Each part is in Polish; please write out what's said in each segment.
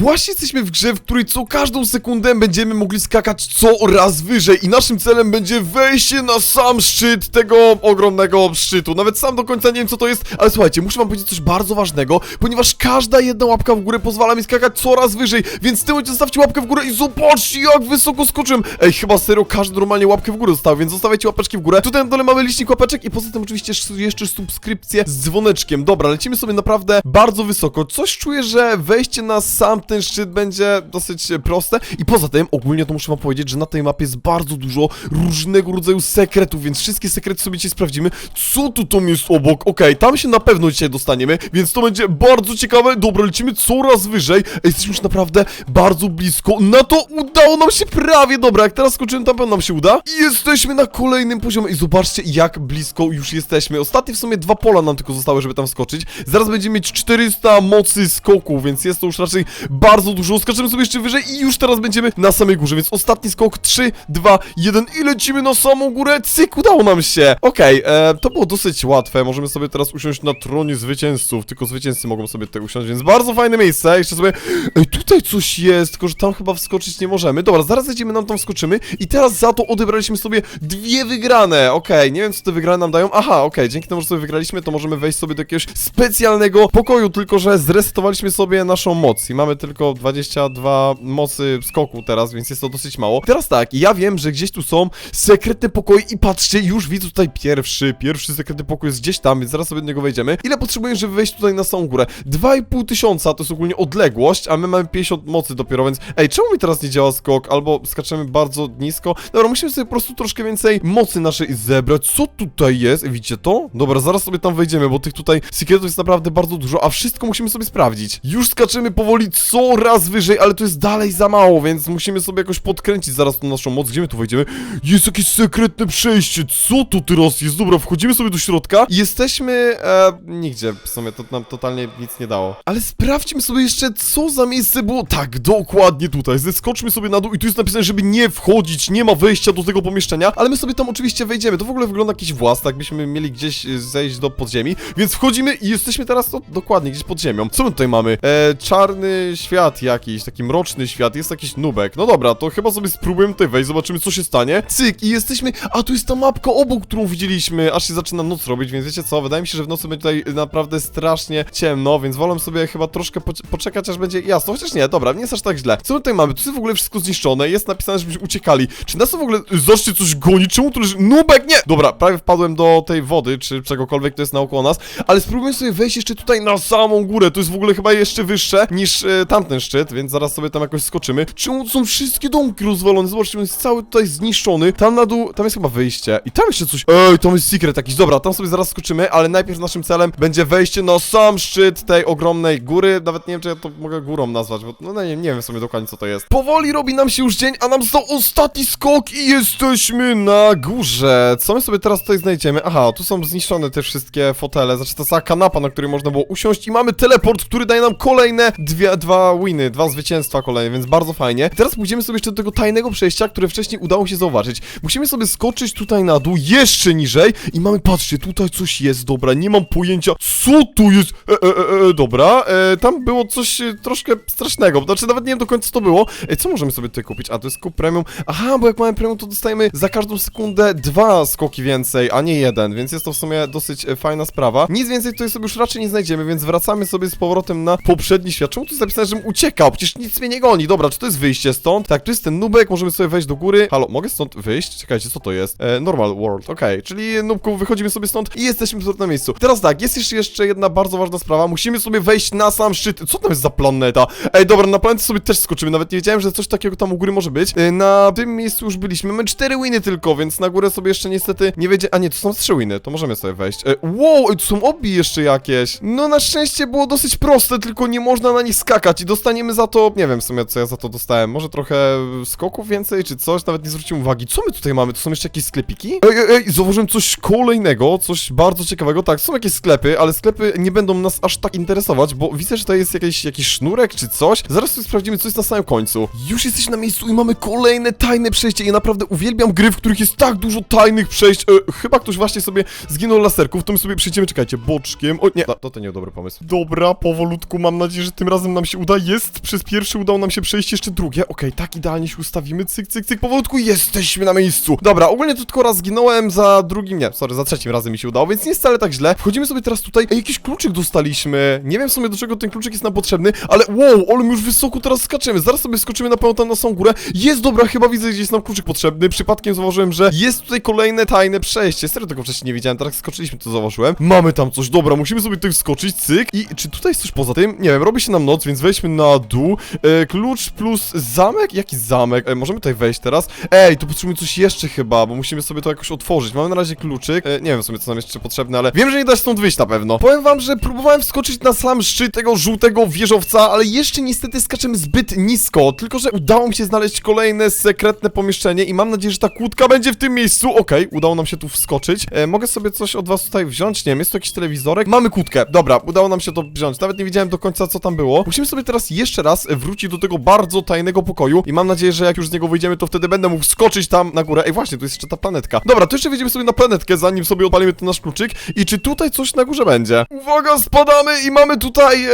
Właśnie jesteśmy w grze, w której co każdą sekundę będziemy mogli skakać coraz wyżej i naszym celem będzie wejście na sam szczyt tego ogromnego szczytu. Nawet sam do końca nie wiem co to jest, ale słuchajcie, muszę wam powiedzieć coś bardzo ważnego, ponieważ każda jedna łapka w górę pozwala mi skakać coraz wyżej, więc w tym momencie zostawcie łapkę w górę i zobaczcie jak wysoko skoczyłem. Ej, chyba serio każdy normalnie łapkę w górę został, więc zostawiajcie łapeczki w górę. Tutaj na dole mamy licznik łapeczek i poza tym oczywiście jeszcze subskrypcję z dzwoneczkiem. Dobra, lecimy sobie naprawdę bardzo wysoko. Coś czuję, że wejście na sam ten szczyt będzie dosyć e, proste i poza tym ogólnie to muszę wam powiedzieć, że na tej mapie jest bardzo dużo różnego rodzaju sekretów, więc wszystkie sekrety sobie dzisiaj sprawdzimy. Co tu tam jest obok? Okej, tam się na pewno dzisiaj dostaniemy, więc to będzie bardzo ciekawe. Dobra, lecimy coraz wyżej. Ej, Jesteśmy już naprawdę bardzo blisko. Na to udało nam się prawie. Dobra, jak teraz skoczyłem, tam pewno nam się uda. I jesteśmy na kolejnym poziomie. I zobaczcie, jak blisko już jesteśmy. Ostatnie w sumie dwa pola nam tylko zostały, żeby tam skoczyć. Zaraz będziemy mieć 400 mocy skoku, więc jest to już raczej bardzo dużo. Skaczemy sobie jeszcze wyżej i już teraz będziemy na samej górze, więc ostatni skok 3, 2, 1 i lecimy na samą górę. Cyk, udało nam się. Okej, e, to było dosyć łatwe. Możemy sobie teraz usiąść na tronie zwycięzców. Tylko zwycięzcy mogą sobie tutaj usiąść, więc bardzo fajne miejsce. Jeszcze sobie... Ej, tutaj coś jest, tylko że tam chyba wskoczyć nie możemy. Dobra, zaraz zejdziemy, nam tam wskoczymy i teraz za to odebraliśmy sobie dwie wygrane. Okej, nie wiem co te wygrane nam dają. Aha, okej, dzięki temu, że sobie wygraliśmy, to możemy wejść sobie do jakiegoś specjalnego pokoju, tylko że zresetowaliśmy sobie naszą moc i mamy tylko 22 mocy skoku teraz, więc jest to dosyć mało. Teraz tak, ja wiem, że gdzieś tu są sekretne pokoje i patrzcie, już widzę tutaj pierwszy, pierwszy sekretny pokój jest gdzieś tam, więc zaraz sobie do niego wejdziemy. Ile potrzebuję, żeby wejść tutaj na samą górę? 2,5 tysiąca to jest ogólnie odległość, a my mamy 50 mocy dopiero, więc ej, czemu mi teraz nie działa skok? Albo skaczemy bardzo nisko? Dobra, musimy sobie po prostu troszkę więcej mocy naszej zebrać. Co tutaj jest? Widzicie to? Dobra, zaraz sobie tam wejdziemy, bo tych tutaj sekretów jest naprawdę bardzo dużo, a wszystko musimy sobie sprawdzić. Już skaczemy powoli coraz wyżej, ale to jest dalej za mało, więc musimy sobie jakoś podkręcić zaraz tą naszą moc. Gdzie my tu wejdziemy? Jest jakieś sekretne przejście. Co tu teraz jest? Dobra, wchodzimy sobie do środka jesteśmy... E, nigdzie w sumie, to nam totalnie nic nie dało. Ale sprawdźmy sobie jeszcze, co za miejsce było. Tak, dokładnie tutaj. Zeskoczmy sobie na dół i tu jest napisane, żeby nie wchodzić, nie ma wejścia do tego pomieszczenia, ale my sobie tam oczywiście wejdziemy. To w ogóle wygląda jakiś włas, tak byśmy mieli gdzieś e, zejść do podziemi, więc wchodzimy i jesteśmy teraz to dokładnie gdzieś pod ziemią. Co my tutaj mamy? E, czarny świat jakiś, taki mroczny świat, jest jakiś nubek. No dobra, to chyba sobie spróbujemy tutaj wejść, zobaczymy co się stanie. Cyk i jesteśmy, a tu jest ta mapka obok, którą widzieliśmy, aż się zaczyna noc robić, więc wiecie co, wydaje mi się, że w nocy będzie tutaj naprawdę strasznie ciemno, więc wolę sobie chyba troszkę poc- poczekać, aż będzie jasno, chociaż nie, dobra, nie jest aż tak źle. Co my tutaj mamy? Tu jest w ogóle wszystko zniszczone, jest napisane, żebyśmy uciekali. Czy nas w ogóle, zobaczcie, coś goni, czemu tu leży, nubek, nie! Dobra, prawie wpadłem do tej wody, czy czegokolwiek to jest naokoło nas, ale spróbujmy sobie wejść jeszcze tutaj na samą górę, to jest w ogóle chyba jeszcze wyższe niż e, tamten szczyt, więc zaraz sobie tam jakoś skoczymy. Czemu są wszystkie domki rozwalone? Zobaczcie, on jest cały tutaj zniszczony. Tam na dół, tam jest chyba wyjście. I tam jeszcze coś. Ej, tam jest secret jakiś. Dobra, tam sobie zaraz skoczymy, ale najpierw naszym celem będzie wejście na sam szczyt tej ogromnej góry. Nawet nie wiem, czy ja to mogę górą nazwać, bo no nie, nie wiem w sumie dokładnie co to jest. Powoli robi nam się już dzień, a nam został ostatni skok i jesteśmy na górze. Co my sobie teraz tutaj znajdziemy? Aha, tu są zniszczone te wszystkie fotele, znaczy ta cała kanapa, na której można było usiąść i mamy teleport, który daje nam kolejne dwie, dwa winy, dwa zwycięstwa kolejne, więc bardzo fajnie. Teraz pójdziemy sobie jeszcze do tego tajnego przejścia, które wcześniej udało się zauważyć. Musimy sobie skoczyć tutaj na dół, jeszcze niżej i mamy, patrzcie, tutaj coś jest, dobra, nie mam pojęcia, co tu jest, e, e, e, e, dobra, e, tam było coś e, troszkę strasznego, znaczy nawet nie wiem do końca co to było. E, co możemy sobie tutaj kupić? A, to jest kup premium, aha, bo jak mamy premium, to dostajemy za każdą sekundę dwa skoki więcej, a nie jeden, więc jest to w sumie dosyć e, fajna sprawa. Nic więcej tutaj sobie już raczej nie znajdziemy, więc wracamy sobie z powrotem na poprzedni świat. Czemu tu jest napisane, żebym uciekał? Przecież nic mnie nie goni. Dobra, czy to jest wyjście stąd? Tak, tu jest ten nubek, możemy sobie wejść do góry. Halo, mogę stąd wyjść? Czekajcie, co to jest? E, normal world, okej, czyli nubku, wychodzimy sobie stąd i jesteśmy na miejscu. Teraz tak, jest jeszcze, jedna bardzo ważna sprawa. Musimy sobie wejść na sam szczyt. Co tam jest za planeta? Ej, dobra, na planetę sobie też skoczymy. Nawet nie wiedziałem, że coś takiego tam u góry może być. E, na tym miejscu już byliśmy. Mamy cztery winy tylko, więc na górę sobie jeszcze niestety nie wiedzie. A nie, to są trzy winy, to możemy sobie wejść. E, wow, ej, tu są obi jeszcze jakieś. No na szczęście było dosyć proste, tylko nie można na nich skakać i dostaniemy za to, nie wiem w sumie co ja za to dostałem, może trochę skoków więcej czy coś, nawet nie zwróciłem uwagi. Co my tutaj mamy? To są jeszcze jakieś sklepiki? Ej, ej, ej, zauważyłem coś kolejnego, coś bardzo ciekawego. Tak, są jakieś sklepy, ale sklepy nie będą nas aż tak interesować, bo widzę, że to jest jakiś, jakiś sznurek czy coś. Zaraz sobie sprawdzimy, co jest na samym końcu. Już jesteśmy na miejscu i mamy kolejne tajne przejście. Ja naprawdę uwielbiam gry, w których jest tak dużo tajnych przejść. E, chyba ktoś właśnie sobie zginął laserków, to my sobie przejdziemy, czekajcie, boczkiem. O nie, to, to nie był dobry pomysł. Dobra, powolutku, mam nadzieję, że tym razem nam się uda Dobra, jest, przez pierwszy udało nam się przejść jeszcze drugie. Okej, tak idealnie się ustawimy, cyk, cyk, cyk, powolutku jesteśmy na miejscu. Dobra, ogólnie tu tylko raz zginąłem, za drugim, nie, sorry, za trzecim razem mi się udało, więc nie wcale tak źle. Wchodzimy sobie teraz tutaj, Ej, jakiś kluczyk dostaliśmy. Nie wiem w sumie do czego ten kluczyk jest nam potrzebny, ale wow, ale my już wysoko teraz skaczemy. Zaraz sobie skoczymy na pewno tam na samą górę. Jest, dobra, chyba widzę, gdzie jest nam kluczyk potrzebny. Przypadkiem zauważyłem, że jest tutaj kolejne tajne przejście. Serio tego wcześniej nie wiedziałem, teraz skoczyliśmy, to zauważyłem. Mamy tam coś, dobra, musimy sobie tutaj wskoczyć, cyk. I czy tutaj jest coś poza tym? Nie wiem, robi się nam noc, więc wejdźmy na dół. E, klucz plus zamek? Jaki zamek? E, możemy tutaj wejść teraz? Ej, tu potrzebujemy coś jeszcze chyba, bo musimy sobie to jakoś otworzyć. Mamy na razie kluczyk. E, nie wiem w sumie, co nam jeszcze potrzebne, ale wiem, że nie da się stąd wyjść na pewno. Powiem wam, że próbowałem wskoczyć na sam szczyt tego żółtego wieżowca, ale jeszcze niestety skaczemy zbyt nisko. Tylko, że udało mi się znaleźć kolejne sekretne pomieszczenie i mam nadzieję, że ta kłódka będzie w tym miejscu. Okej, udało nam się tu wskoczyć. E, mogę sobie coś od was tutaj wziąć? Nie wiem, jest tu jakiś telewizorek? Mamy kłódkę. Dobra, udało nam się to wziąć. Nawet nie wiedziałem do końca, co tam było. Musimy sobie teraz jeszcze raz wrócić do tego bardzo tajnego pokoju i mam nadzieję, że jak już z niego wyjdziemy, to wtedy będę mógł skoczyć tam na górę. Ej, właśnie, tu jest jeszcze ta planetka. Dobra, to jeszcze wejdziemy sobie na planetkę, zanim sobie odpalimy ten nasz kluczyk. I czy tutaj coś na górze będzie? Uwaga, spadamy i mamy tutaj e,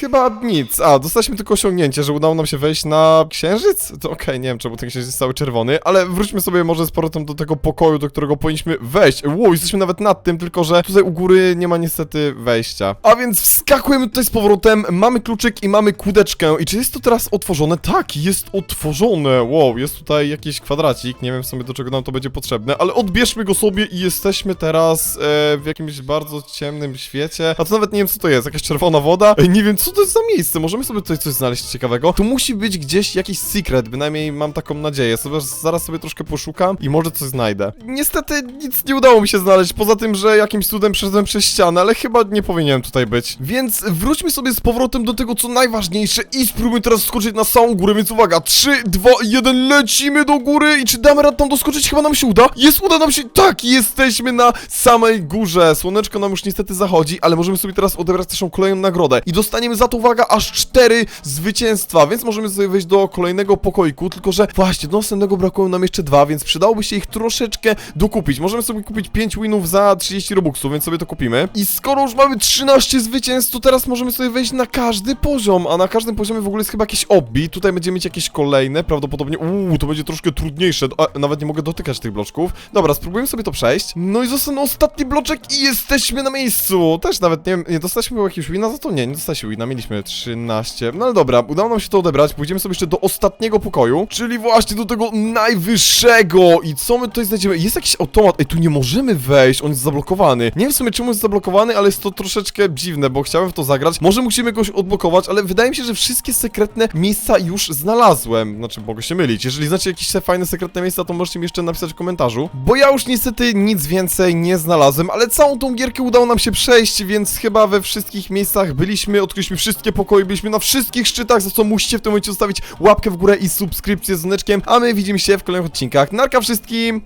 chyba nic. A, dostaliśmy tylko osiągnięcie, że udało nam się wejść na księżyc? To okej, nie wiem czemu ten księżyc jest cały czerwony, ale wróćmy sobie może z powrotem do tego pokoju, do którego powinniśmy wejść. Wow, jesteśmy nawet nad tym, tylko że tutaj u góry nie ma niestety wejścia. A więc wskakujemy tutaj z powrotem, mamy kluczyk i mamy kłódeczkę. I czy jest to teraz otworzone? Tak, jest otworzone. Wow, jest tutaj jakiś kwadracik, nie wiem w sumie do czego nam to będzie potrzebne, ale odbierzmy go sobie i jesteśmy teraz e, w jakimś bardzo ciemnym świecie. A to nawet nie wiem co to jest, jakaś czerwona woda? Ej, nie wiem co to jest za miejsce, możemy sobie tutaj coś znaleźć ciekawego. Tu musi być gdzieś jakiś secret, bynajmniej mam taką nadzieję. Sobie, zaraz sobie troszkę poszukam i może coś znajdę. Niestety nic nie udało mi się znaleźć, poza tym, że jakimś cudem przeszedłem przez ścianę, ale chyba nie powinienem tutaj być. Więc wróćmy sobie z powrotem do tego, co najważniejsze i spróbujmy teraz skoczyć na samą górę, więc uwaga, 3, 2, 1, lecimy do góry i czy damy radę tam doskoczyć? Chyba nam się uda. Jest, uda nam się, tak, jesteśmy na samej górze. Słoneczko nam już niestety zachodzi, ale możemy sobie teraz odebrać naszą kolejną nagrodę i dostaniemy za to, uwaga, aż 4 zwycięstwa, więc możemy sobie wejść do kolejnego pokoiku, tylko że właśnie, do następnego brakują nam jeszcze dwa, więc przydałoby się ich troszeczkę dokupić. Możemy sobie kupić 5 winów za 30 robuxów, więc sobie to kupimy. I skoro już mamy 13 zwycięstw, to teraz możemy sobie wejść na każdy poziom, a na każdym poziomie w ogóle jest chyba jakieś obbi. Tutaj będziemy mieć jakieś kolejne, prawdopodobnie, uuu, to będzie troszkę trudniejsze, a, nawet nie mogę dotykać tych bloczków. Dobra, spróbujemy sobie to przejść. No i został ostatni bloczek i jesteśmy na miejscu. Też nawet nie wiem, nie dostaliśmy chyba jakiegoś wina za to? Nie, nie dostaliśmy wina, mieliśmy 13. No ale dobra, udało nam się to odebrać. Pójdziemy sobie jeszcze do ostatniego pokoju, czyli właśnie do tego najwyższego. I co my tutaj znajdziemy? Jest jakiś automat. Ej, tu nie możemy wejść, on jest zablokowany. Nie wiem w sumie czemu jest zablokowany, ale jest to troszeczkę dziwne, bo chciałem w to zagrać. Może musimy goś odblokować, ale wydaje mi się, że wszystkie sekretne miejsca już znalazłem. Znaczy, mogę się mylić. Jeżeli znacie jakieś fajne sekretne miejsca, to możecie mi jeszcze napisać w komentarzu. Bo ja już niestety nic więcej nie znalazłem, ale całą tą gierkę udało nam się przejść, więc chyba we wszystkich miejscach byliśmy, odkryliśmy wszystkie pokoje, byliśmy na wszystkich szczytach, za co musicie w tym momencie zostawić łapkę w górę i subskrypcję z dzwoneczkiem, a my widzimy się w kolejnych odcinkach. Narka wszystkim!